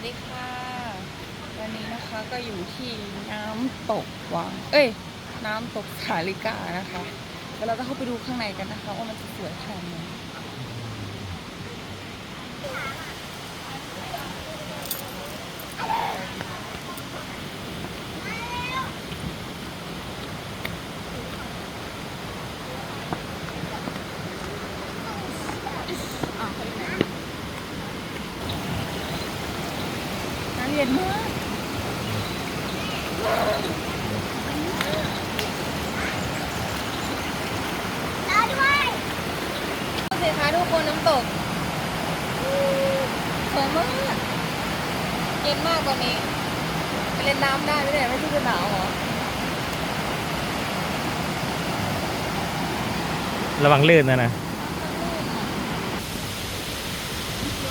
วัสดีค่ะ วันนี้นะคะก็อยู่ที่น้ำตกวัง เอ้ย น้ำตกสาลิกานะคะแล้วเราจะเข้าไปดูข้างในกันนะคะ ว่ามันจะสวยขนาดไหนอ้าวเขาอยู่ไหน น้ำเย็นมากโอเคคะทุกคนน้ำตกสวยมากเย็นมากตอนนี้ไปเล่นน้ำได้ไม่ได้ไม่ใช่จะหนาวเหรอระวังลื่นนะนะ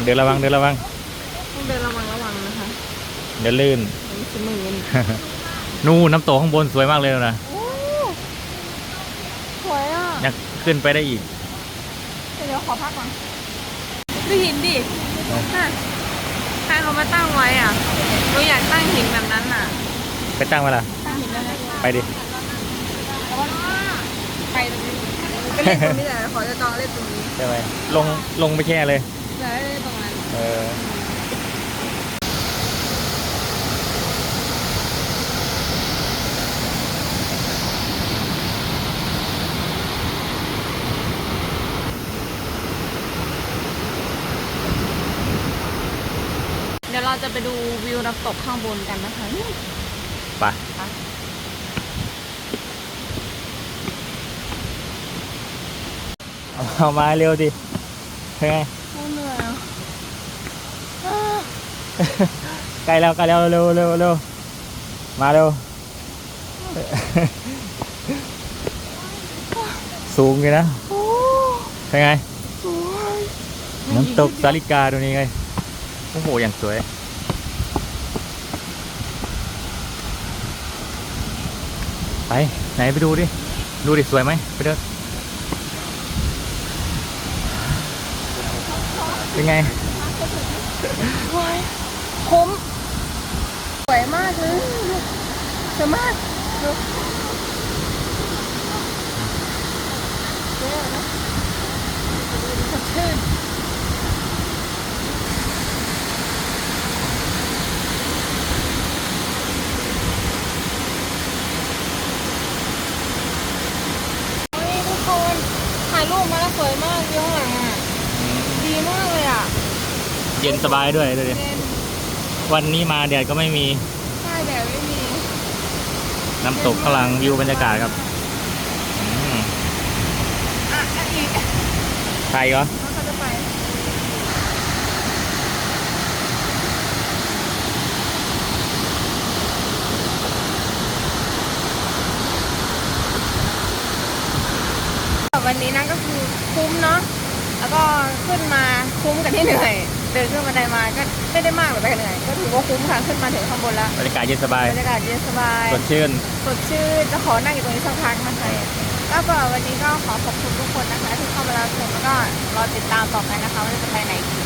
เดี๋ยวระวังเดี๋ยวระวังเดินระวังระวังนะคะ เดี๋ยวลื่นมันจะมืนนู่นน้ำตกข้างบนสวยมากเลยนะโอ้สวยอะอยากขึ้นไปได้อีก เดี๋ยวขอพักก่อนดูหินดิน่ะใครเขามาตั้งไว้อะหนูอยากตั้งหินแบบนั้นอะ ไปตั้งมาละตั้งหินได้ไหมไปดิไปตรงนี้ก็เล่นตรงนี้แหละขอจะจองเล่นตรงนี้ใช่ไหมลงลงไปแช่เลยแล้วเล่นตรงนั้นเออ ดี๋ยวเราจะไปดูวิวน้ำตกข้างบนกันนะคะนี่ไปเอาเอามาเร็วดิเป็นไงโอ้เหนื่อยอะใกล้แล้วใกล้แล้วเร็วเร็วเร็วมาเร็ว สูงเลยนะโอ้เป็นไงสวยน้ำตกสาลิกาตรงนี้ไง โอ้โห อย่างสวย ไป ไหนไปดูดิ ดูดิ สวยไหมไปเดินเป็นไงสวยคุ้มสวยมากเลยสวยมากดูสวยอะนะสดชื่นเฮ้ยทุกคนถ่ายรูปมาแล้วสวยมากวิวข้างหลังอะดีมากเลยอะเย็นสบายด้วยดูดิเล่นวันนี้มาแดดก็ไม่มีใช่แต่ไม่มีน้ำตกข้างหลังวิวบรรยากาศครับอืมอะอะอีก ใครเหรอ แล้ วเขาจะไปวันนี้นะก็คือคุ้มเนาะแล้วก็ขึ้นมาคุ้มกันที่เหนื่อย เดินขึ้นบันไดมาก็ไม่ได้มากหรือไม่เหนื่อยก็ถือว่าคุ้มค่ะขึ้นมาถึงข้างบนแล้วบรรยากาศเย็นสบายบรรยากาศเย็นสบายสดชื่นสดชื่นจะขอนั่งอยู่ตรงนี้สักพักนะคะแล้วก็วันนี้ก็ขอขอบคุณทุกคนนะคะ ที่เข้ามารับชมแล้วก็รอติดตามต่อไปนะคะว่าจะไปไหนอีก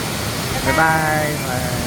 บ๊ายบาย